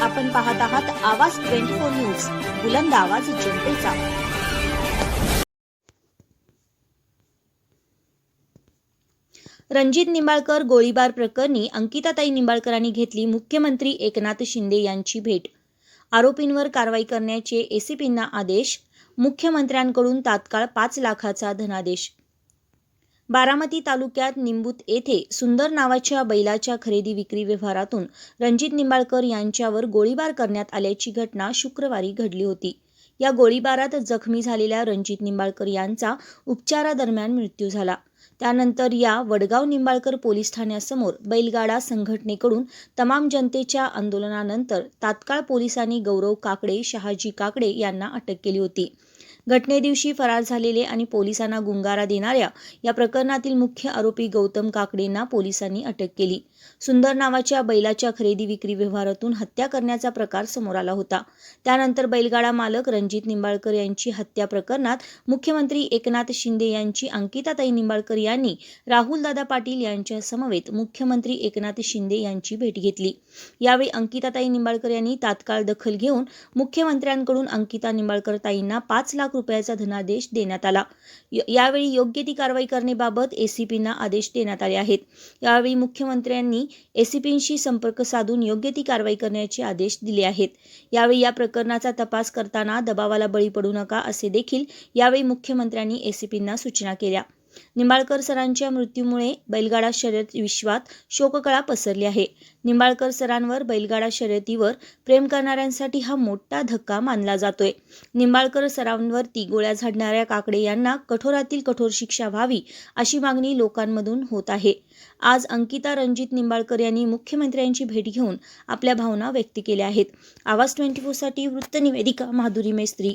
आपण पाहत आहात आवाज ट्वेंटी फोर न्यूज बुलंद आवाज जनतेचा. रणजित निंबाळकर गोळीबार प्रकरणी अंकिताताई निंबाळकरांनी घेतली मुख्यमंत्री एकनाथ शिंदे यांची भेट. आरोपींवर कारवाई करण्याचे एसीपींना आदेश मुख्यमंत्र्यांकडून तात्काळ पाच लाखाचा धनादेश. बारामती तालुक्यात निंबूत येथे सुंदर नावाच्या बैलाच्या खरेदी विक्री व्यवहारातून रणजित निंबाळकर यांच्यावर गोळीबार करण्यात आल्याची घटना शुक्रवारी घडली होती. या गोळीबारात जखमी झालेल्या रणजित निंबाळकर यांचा उपचारादरम्यान मृत्यू झाला. त्यानंतर या वडगाव निंबाळकर पोलीस ठाण्यासमोर बैलगाडा संघटनेकडून तमाम जनतेच्या आंदोलनानंतर तात्काळ पोलिसांनी गौरव काकडे शहाजी काकडे यांना अटक केली होती. घटनेदिवशी फरार झालेले आणि पोलिसांना गुंगारा देणाऱ्या या प्रकरणातील मुख्य आरोपी गौतम काकडेंना पोलिसांनी अटक केली. सुंदर नावाच्या बैलाच्या खरेदी विक्री व्यवहारातून हत्या करण्याचा प्रकार समोर आला होता. त्यानंतर बैलगाडा मालक रणजित निंबाळकर यांची हत्या प्रकरणात मुख्यमंत्री एकनाथ शिंदे यांची अंकिताताई निंबाळकर यांनी राहुलदादा पाटील यांच्या समवेत मुख्यमंत्री एकनाथ शिंदे यांची भेट घेतली. यावेळी अंकिताताई निंबाळकर यांनी तात्काळ दखल घेऊन मुख्यमंत्र्यांकडून अंकिता निंबाळकर ताईंना पाच लाख रुपयाचा धनादेश देण्यात आला. यावेळी योग्य ती कारवाई करण्याबाबत एसीपींना आदेश देण्यात आले आहेत. यावेळी मुख्यमंत्र्यांनी एसीपींशी संपर्क साधून योग्य ती कारवाई करण्याचे आदेश दिले आहेत. यावेळी या प्रकरणाचा तपास करताना दबावाला बळी पडू नका असे देखील यावेळी मुख्यमंत्र्यांनी एसीपींना सूचना केल्या. निंबाळकर सरांच्या मृत्यूमुळे बैलगाडा शर्यत विश्वात शोककळा पसरली आहे. निंबाळकर सरांवर बैलगाडा शर्यतीवर प्रेम करणाऱ्यांसाठी हा मोठा धक्का मानला जातोय. निंबाळकर सरांवरती गोळ्या झाडणाऱ्या काकडे यांना कठोरातील कठोर शिक्षा व्हावी अशी मागणी लोकांमधून होत आहे. आज अंकिता रणजित निंबाळकर यांनी मुख्यमंत्र्यांची भेट घेऊन आपल्या भावना व्यक्त केल्या आहेत. आवाज ट्वेंटी फोरसाठी वृत्तनिवेदिका माधुरी मेस्त्री.